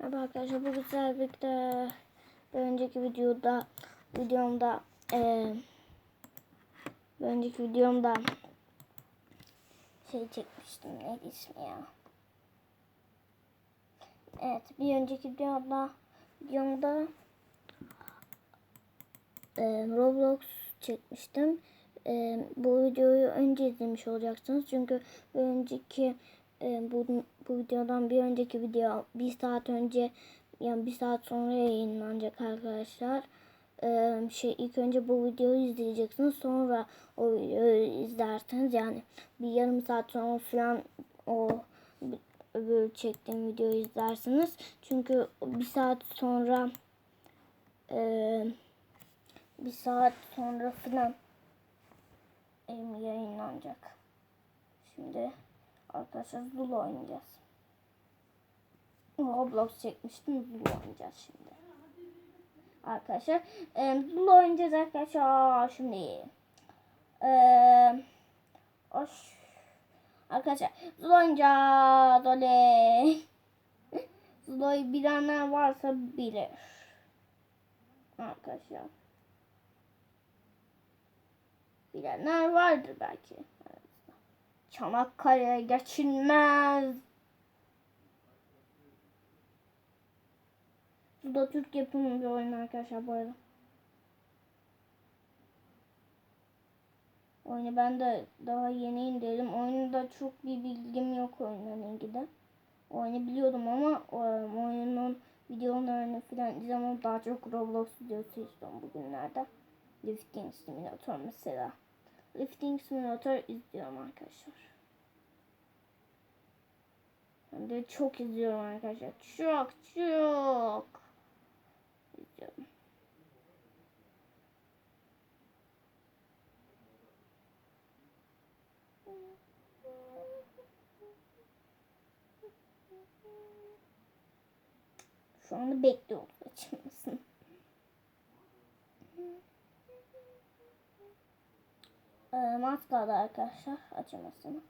Merhaba arkadaşlar bu güzel birlikte bir önceki videoda videomda eee bir önceki videomda şey çekmiştim neydi ismi ya? Evet bir önceki videomda videomda eee, Roblox çekmiştim. Eee, bu videoyu önce izlemiş olacaksınız. Çünkü bir önceki eee, bu, bu videodan bir önceki video bir saat önce yani bir saat sonra yayınlanacak arkadaşlar. Eee, şey ilk önce bu videoyu izleyeceksiniz sonra o videoyu izlersiniz yani bir yarım saat sonra falan o öbür çektiğim videoyu izlersiniz. Çünkü bir saat sonra eee, bir saat sonra falan yayınlanacak. Şimdi arkadaşlar Zulu oynayacağız. Roblox çekmiştim Zulu oynayacağız şimdi. Arkadaşlar em, Zulu oynayacağız arkadaşlar şimdi. Eee hoş. Arkadaşlar Zulu oynayacağız oley. Zulu'yu bilenler varsa bilir. Arkadaşlar. Bilenler vardır belki. Çanakkale geçilmez. Bu da Türk yapımı bir oyun arkadaşlar bu arada. Oyunu ben de daha yeni indirdim. Oyunda çok bir bilgim yok oyunla ilgili. Oyunu biliyordum ama o, oyunun videolarını falan izlemem daha çok Roblox videosu izliyorum bugünlerde. Lifting Simulator mesela. Lifting Simulator izliyorum arkadaşlar. Hem de çok izliyorum arkadaşlar. Çok çok izliyorum. Şu anda bekliyorum açılmasını. Ee, mat kaldı arkadaşlar açılmasını.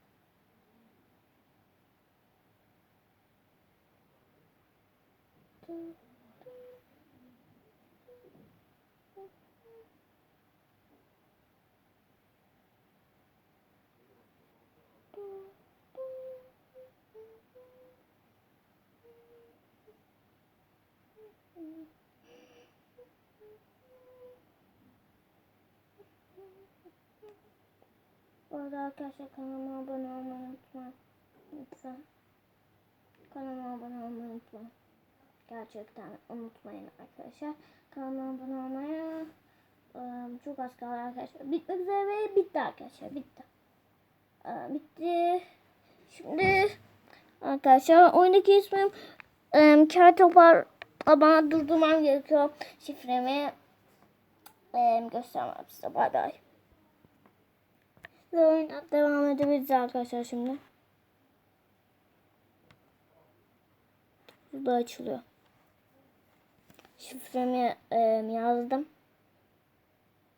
Arada arkadaşlar kanalıma abone olmayı unutmayın. Lütfen. Kanalıma abone olmayı unutmayın. Gerçekten unutmayın arkadaşlar. Kanalıma abone olmayı eee, çok az kaldı arkadaşlar. Bitmek üzere ve bitti arkadaşlar. Bitti. Eee, bitti. Şimdi arkadaşlar oyundaki ismim eee Kertopar ama durdurmam gerekiyor. Şifremi eee göstermem size. Bay bay. Ve oyuna devam edebiliriz arkadaşlar şimdi. Burada açılıyor. Şifremi e, yazdım.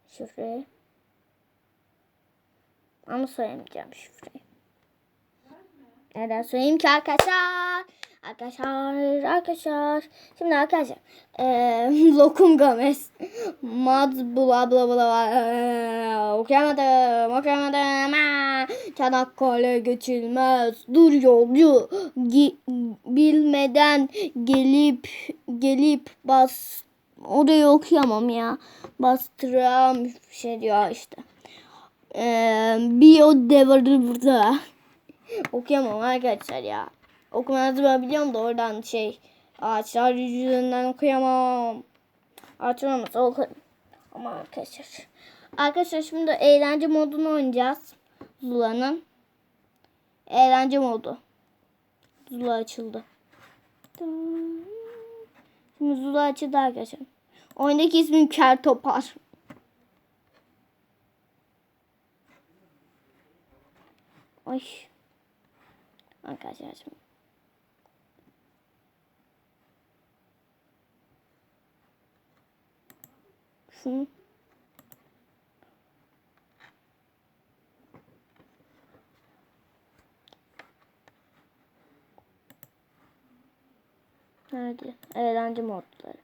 Şifreyi. Ama söylemeyeceğim şifreyi. Neden söyleyeyim ki arkadaşlar? Arkadaşlar, arkadaşlar. Şimdi arkadaşlar. eee Lokum Gomez. Mad bla bla bla. Eee, okuyamadım, okuyamadım. Aa, Çanakkale geçilmez. Dur yolcu. Gi- bilmeden gelip gelip bas. Orayı okuyamam ya. Bastıram bir şey diyor işte. Eee bio burada. Okuyamam arkadaşlar ya. Okumanızı biliyorum da oradan şey ağaçlar yüzünden okuyamam. Açılmaması okurum. Ama arkadaşlar. Arkadaşlar şimdi eğlence modunu oynayacağız. Zula'nın. Eğlence modu. Zula açıldı. Şimdi Zula açıldı arkadaşlar. Oyundaki ismim Kertopar. Ay. Arkadaşlar şimdi. Şunu. Nerede? Eğlence modları.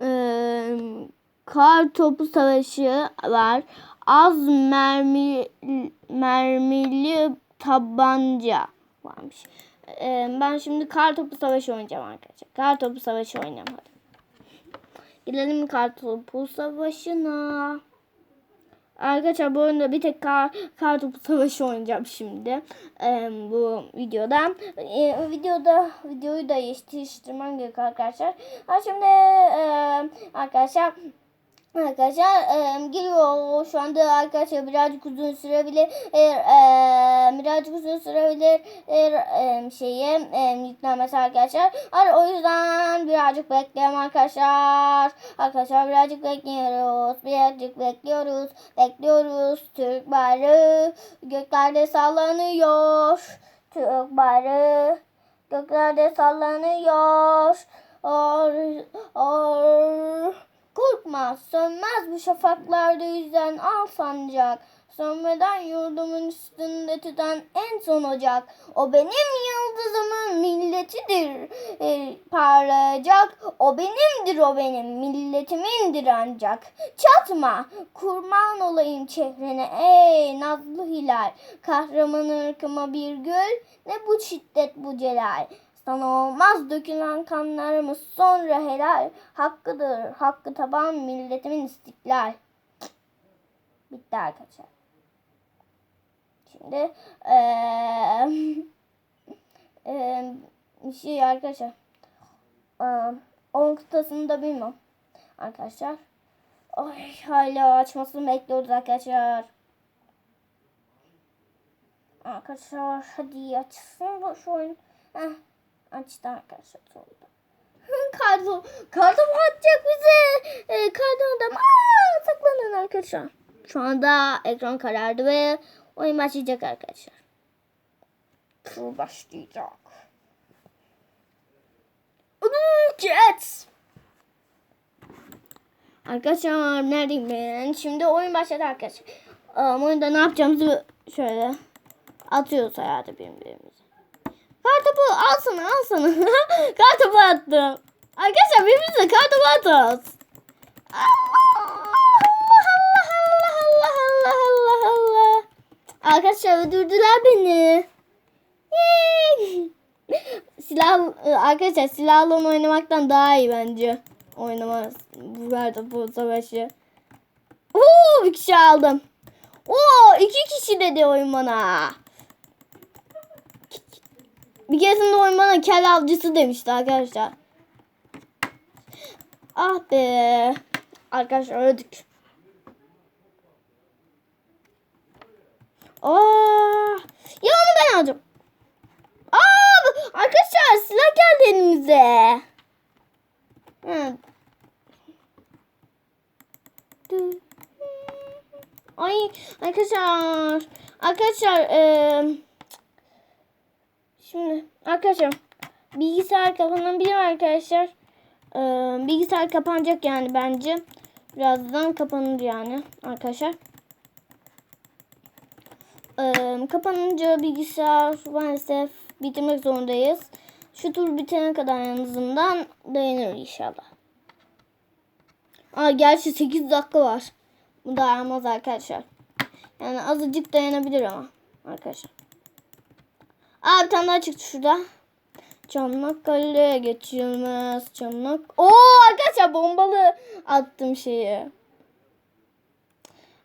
Ee, kar topu savaşı var. Az mermi mermili tabanca varmış. Ee, ben şimdi kar topu savaşı oynayacağım arkadaşlar. Kar topu savaşı oynayalım hadi. Gidelim kar topu savaşına. Arkadaşlar bu oyunda bir tek kar, kar topu savaşı oynayacağım şimdi. Ee, bu videoda. Ee, videoda videoyu da yetiştirmem gerek arkadaşlar. Ha şimdi e, arkadaşlar Arkadaşlar e, giriyor şu anda arkadaşlar birazcık uzun sürebilir. E, e, birazcık uzun sürebilir e, e, şeyi e, yüklenmesi arkadaşlar. Ar- o yüzden birazcık bekleyelim arkadaşlar. Arkadaşlar birazcık bekliyoruz birazcık bekliyoruz bekliyoruz. Türk bayrağı göklerde sallanıyor. Türk bayrağı göklerde sallanıyor. Or, or. Korkma sönmez bu şafaklarda yüzen al sancak. Sönmeden yurdumun üstünde tüten en son ocak. O benim yıldızımın milletidir e, parlayacak. O benimdir o benim milletimindir ancak. Çatma kurban olayım çehrene ey nazlı hilal. Kahraman ırkıma bir gül ne bu şiddet bu celal. Sana olmaz dökülen kanlarımız sonra helal. Hakkıdır, hakkı taban milletimin istiklal. Bitti arkadaşlar. Şimdi eee bir şey arkadaşlar. Eee, 10 kıtasını da bilmem. Arkadaşlar. Ay hala açmasını bekliyoruz arkadaşlar. Arkadaşlar hadi açsın bu şu oyun. Heh, açtı arkadaşlar sonunda. Kardo, kardo atacak bize? Ee, kardo adam. Aa, saklanın arkadaşlar. Şu anda ekran karardı ve oyun başlayacak arkadaşlar. Tur başlayacak. Jets. Arkadaşlar neredeyim ben? Şimdi oyun başladı arkadaşlar. Um, oyunda ne yapacağımızı şöyle atıyoruz hayatı birbirimize. Kartopu al sana al sana. kartopu attım. Arkadaşlar birbirimize kartopu atıyoruz. Allah Allah Allah Allah Allah Allah Allah. Arkadaşlar öldürdüler beni. Silah arkadaşlar silahla oynamaktan daha iyi bence. Oynamaz. Bu kartopu savaşı. Oo bir kişi aldım. Oo iki kişi dedi oyun bana. Bir keresinde oyun kel avcısı demişti arkadaşlar. Ah be. Arkadaşlar öldük. Aa, ya onu ben alacağım. Aa, arkadaşlar silah geldi elimize. Hı. Ay arkadaşlar. Arkadaşlar eee Şimdi arkadaşlar bilgisayar kapanabilir arkadaşlar. Ee, bilgisayar kapanacak yani bence. Birazdan kapanır yani arkadaşlar. Ee, kapanınca bilgisayar maalesef bitirmek zorundayız. Şu tur bitene kadar en azından dayanır inşallah. Aa, gerçi 8 dakika var. Bu dayanmaz arkadaşlar. Yani azıcık dayanabilir ama arkadaşlar. Aa bir tane daha çıktı şurada. Çanakkale geçilmez. Çanak. Oo arkadaşlar bombalı attım şeyi.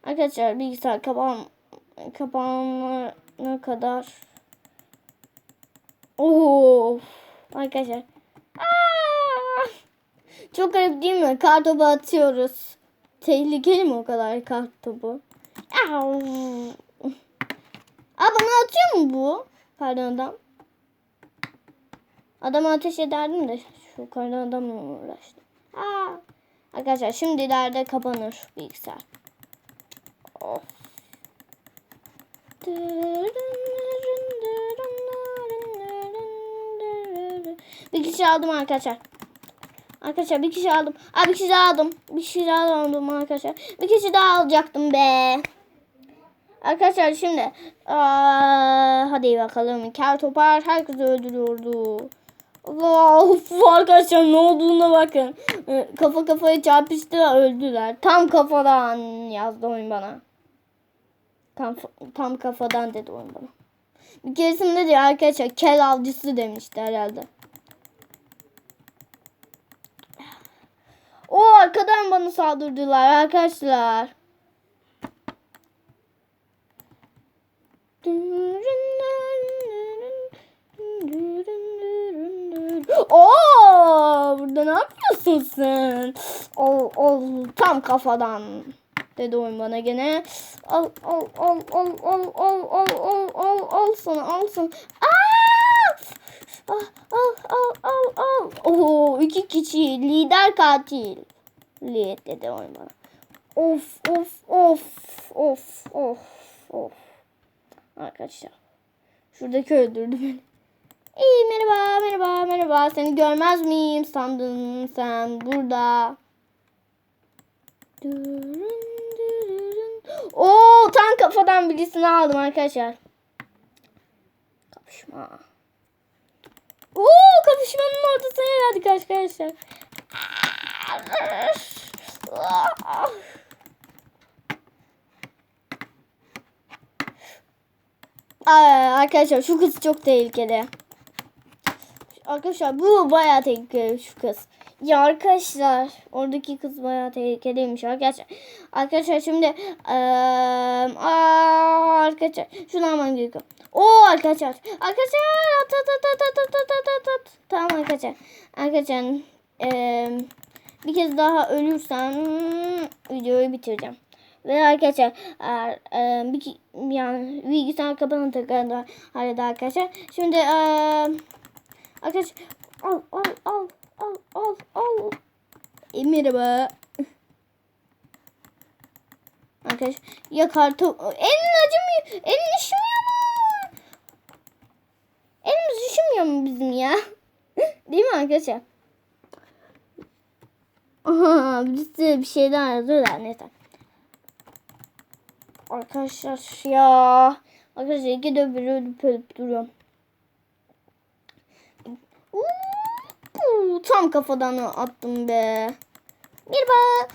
Arkadaşlar bilgisayar kapan kapanana kadar. Oo arkadaşlar. Aa! Çok garip değil mi? Kartopu atıyoruz. Tehlikeli mi o kadar kartopu? Aa, bana atıyor mu bu? Pardon adam. Adamı ateş ederdim de şu kardan adamla uğraştım. Aa. Arkadaşlar şimdi ileride kapanır bilgisayar. Of. Bir kişi aldım arkadaşlar. Arkadaşlar bir kişi aldım. Aa bir kişi aldım. Bir kişi daha aldım arkadaşlar. Bir kişi daha alacaktım be. Arkadaşlar şimdi aa, hadi bakalım. Kel topar herkesi öldürüyordu. Of arkadaşlar ne olduğuna bakın. Ee, Kafa kafaya çarpıştı öldüler. Tam kafadan yazdı oyun bana. Tam, tam kafadan dedi oyun bana. Bir keresinde de arkadaşlar kel avcısı demişti herhalde. O arkadan bana saldırdılar arkadaşlar. Oo, burada ne yapıyorsun sen? Ol, ol, tam kafadan dedi oyun bana gene. Al, al, al, al, al, al, al, al, al, al sana, al sana. Al, al, al, al, al. Oo, iki kişi lider katil. Lider dedi oyun bana. Of, of, of, of, of, of. Arkadaşlar. Şuradaki öldürdü beni. İyi merhaba merhaba merhaba seni görmez miyim sandın sen burada. Oo tam kafadan birisini aldım arkadaşlar. Kapışma. Oo kapışmanın ortasına geldik arkadaşlar. Aa, arkadaşlar şu kız çok tehlikeli. Arkadaşlar bu bayağı tehlikeli şu kız. Ya arkadaşlar oradaki kız bayağı tehlikeliymiş arkadaşlar. Arkadaşlar şimdi eee, aa, arkadaşlar şunu almam gerekiyor. O arkadaşlar. Arkadaşlar at at at at at at at at at. Tamam arkadaşlar. Arkadaşlar eee, bir kez daha ölürsem videoyu bitireceğim. Ve arkadaşlar e, bir, yani bilgisayar kapanın tekrar arada arkadaşlar. Şimdi eee Arkadaşlar al al al al al al. E, merhaba. Arkadaşlar ya kartı elin acımıyor. Elin üşümüyor mu? Elimiz üşümüyor mu bizim ya? Değil mi arkadaşlar? Aha, birisi bir şeyden yazıyorlar neyse. Arkadaşlar ya. Arkadaşlar iki de bir ölüp ölüp duruyorum. Uuu, tam kafadan attım be. Merhaba.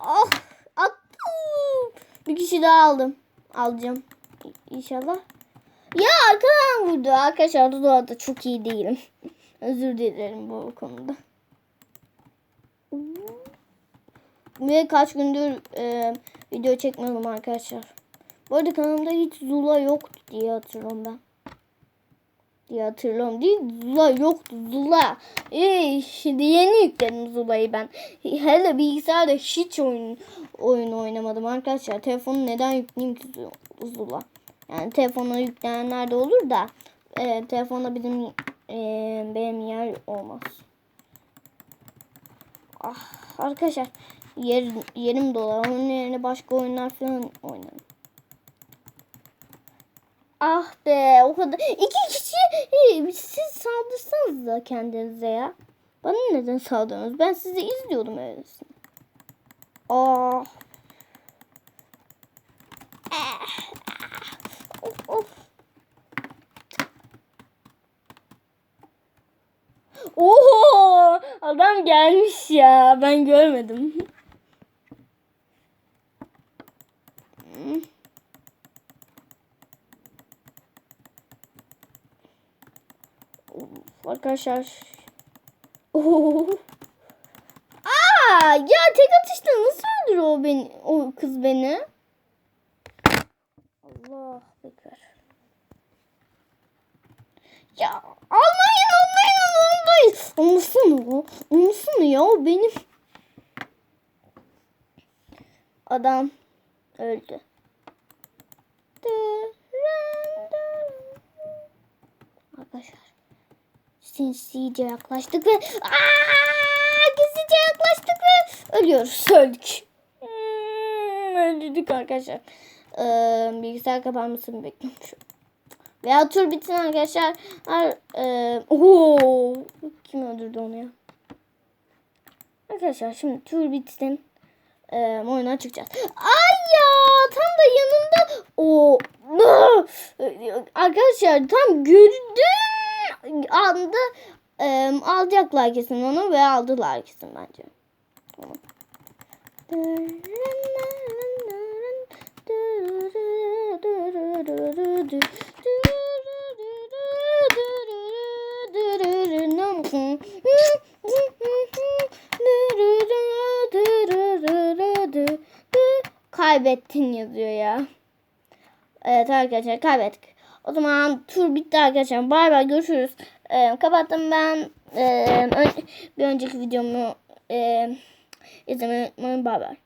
Oh, attım. Bir kişi daha aldım. Alacağım. İnşallah. Ya arkadan vurdu. Arkadaşlar bu arada çok iyi değilim. Özür dilerim bu konuda. Ve kaç gündür e, video çekmedim arkadaşlar. Bu arada kanalımda hiç Zula yoktu diye hatırlıyorum ben diye hatırlıyorum değil. Zula yoktu Zula. Ee, şimdi yeni yükledim Zula'yı ben. Hele bilgisayarda hiç oyun oyun oynamadım arkadaşlar. Telefonu neden yükleyeyim ki Zula? Yani telefona yükleyenler de olur da e, telefonda bizim e, benim yer olmaz. Ah, arkadaşlar yer, yerim dolar. Onun yerine başka oyunlar falan oynarım. Ah be o kadar. İki kişi Hey, siz saldırsanız da kendinize ya. Bana neden saldırdınız? Ben sizi izliyordum öylesine. Ah. Of, of. Oho! Adam gelmiş ya. Ben görmedim. Hmm. Arkadaşlar. Oo. Aa, ya tek atışta nasıl öldürüyor o beni o kız beni? Allah bekler. Ya almayın almayın almayın. Olmasın o. Olmasın ya o benim. Adam öldü. Arkadaşlar sinsice yaklaştık ve aa, gizlice yaklaştık ve ölüyoruz. Öldük. Hmm, öldük arkadaşlar. Ee, bilgisayar kapanmasını bekliyorum. Veya tur bitsin arkadaşlar. Ee, oho, kim öldürdü onu ya? Arkadaşlar şimdi tur bitsin. e, oyuna çıkacağız. Ay ya tam da yanımda o arkadaşlar tam gördüğüm anda e, alacaklar kesin onu ve aldılar kesin bence. Tamam. Kaybettin yazıyor ya. Evet arkadaşlar kaybettik. O zaman tur bitti arkadaşlar. Bay bay görüşürüz. Ee, kapattım ben. Ee, ön- bir önceki videomu e, izlemeyi unutmayın. Bay bay.